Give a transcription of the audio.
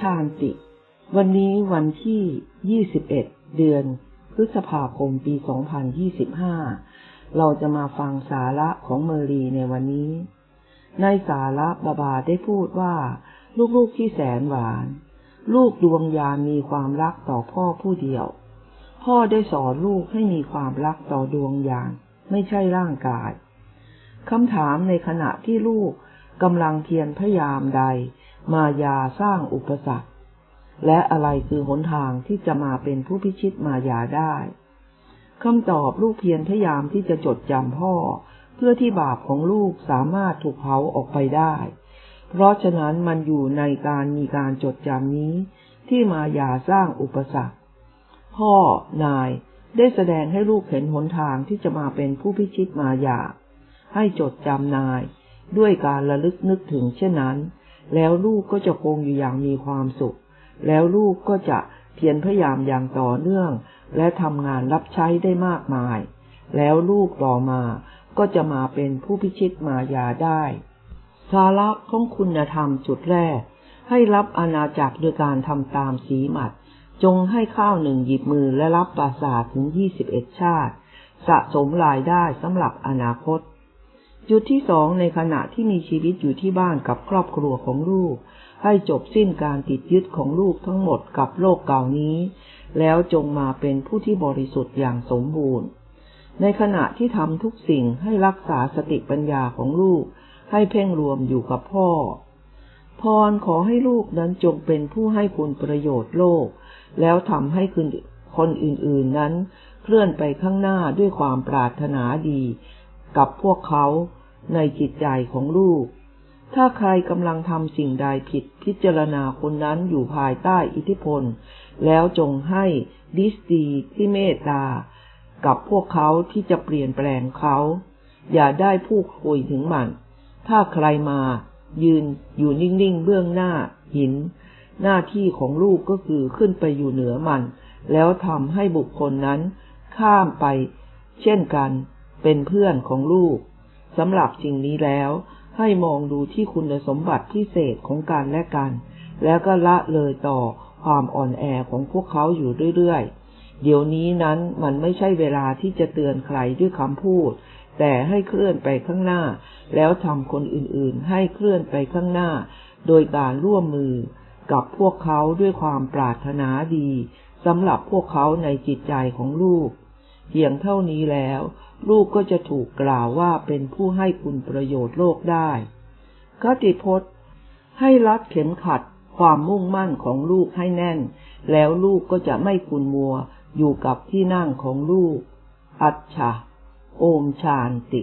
ชาญติ วันนี้วันที่ 21 เดือนพฤษภาคมปี 2025 เราจะมาฟังสาระของเมอรีในวันนี้ ในสาระบาบาได้พูดว่า ลูกๆที่แสนหวาน ลูกดวงยานมีความรักต่อพ่อผู้เดียว พ่อได้สอนลูกให้มีความรักต่อดวงยาน ไม่ใช่ร่างกายคำถามในขณะที่ลูกกำลังเพียรพยายามใด มายาสร้างอุปสรรค และอะไรคือหนทางที่จะมาเป็นผู้พิชิตมายาได้คำตอบลูกเพียรพยายามที่จะจดจำพ่อ เพื่อที่บาปของลูกสามารถถูกเผาออกไปได้ เพราะฉะนั้นมันอยู่ในการมีการจดจำนี้ ที่มายาสร้างอุปสรรค พ่อนายได้แสดงให้ลูกเห็นหนทางที่จะมาเป็นผู้พิชิตมายา ให้จดจำนาย ด้วยการระลึกนึกถึงเช่นนั้น แล้วลูกก็จะคงอยู่อย่างมีความสุข แล้วลูกก็จะเพียรพยายามอย่างต่อเนื่อง และทำงานรับใช้ได้มากมาย แล้วลูกต่อมาก็จะมาเป็นผู้พิชิตมายาได้ สาระของคุณธรรมจุดแรก ให้รับอาณาจักรโดยการทำตามสีหมัด จงให้ข้าวหนึ่งหยิบมือและรับปราสาทถึงยี่สิบเอ็ดชาติ สะสมรายได้สำหรับอนาคต จุดที่สองในขณะที่มีชีวิตอยู่ที่บ้านกับครอบครัวของลูก ให้จบสิ้นการติดยึดของลูกทั้งหมดกับโลกเก่านี้ แล้วจงมาเป็นผู้ที่บริสุทธิ์อย่างสมบูรณ์ ในขณะที่ทำทุกสิ่งให้รักษาสติปัญญาของลูก ให้เพ่งรวมอยู่กับพ่อ พรขอให้ลูกนั้นจงเป็นผู้ให้คุณประโยชน์โลก แล้วทำให้คนอื่นๆนั้น เคลื่อนไปข้างหน้าด้วยความปรารถนาดี กับพวกเขาในจิตใจของลูก ถ้าใครกำลังทำสิ่งใดผิดพิจารณาคนนั้นอยู่ภายใต้อิทธิพล แล้วจงให้ดิสตีที่เมตตา กับพวกเขาที่จะเปลี่ยนแปลงเขา อย่าได้พูดคุยถึงมัน ถ้าใครมายืนอยู่นิ่งๆเบื้องหน้าหิน หน้าที่ของลูกก็คือขึ้นไปอยู่เหนือมัน แล้วทำให้บุคคลนั้นข้ามไป เช่นกัน เป็นเพื่อนของลูกสำหรับสิ่งนี้แล้ว ให้มองดูที่คุณสมบัติพิเศษของการและกัน แล้วก็ละเลยต่อความอ่อนแอของพวกเขาอยู่เรื่อยๆ เดี๋ยวนี้นั้นมันไม่ใช่เวลาที่จะเตือนใครด้วยคำพูด แต่ให้เคลื่อนไปข้างหน้า แล้วทำคนอื่นๆ ให้เคลื่อนไปข้างหน้า โดยการร่วมมือกับพวกเขาด้วยความปรารถนาดีสำหรับพวกเขาในจิตใจของลูก เพียงเท่านี้แล้ว ลูกก็จะถูกกล่าวว่าเป็นผู้ให้คุณประโยชน์โลกได้คติพจน์ ให้รัดเข็มขัดความมุ่งมั่นของลูกให้แน่น แล้วลูกก็จะไม่คุณมัวอยู่กับที่นั่งของลูก อัจฉะโอมชานติ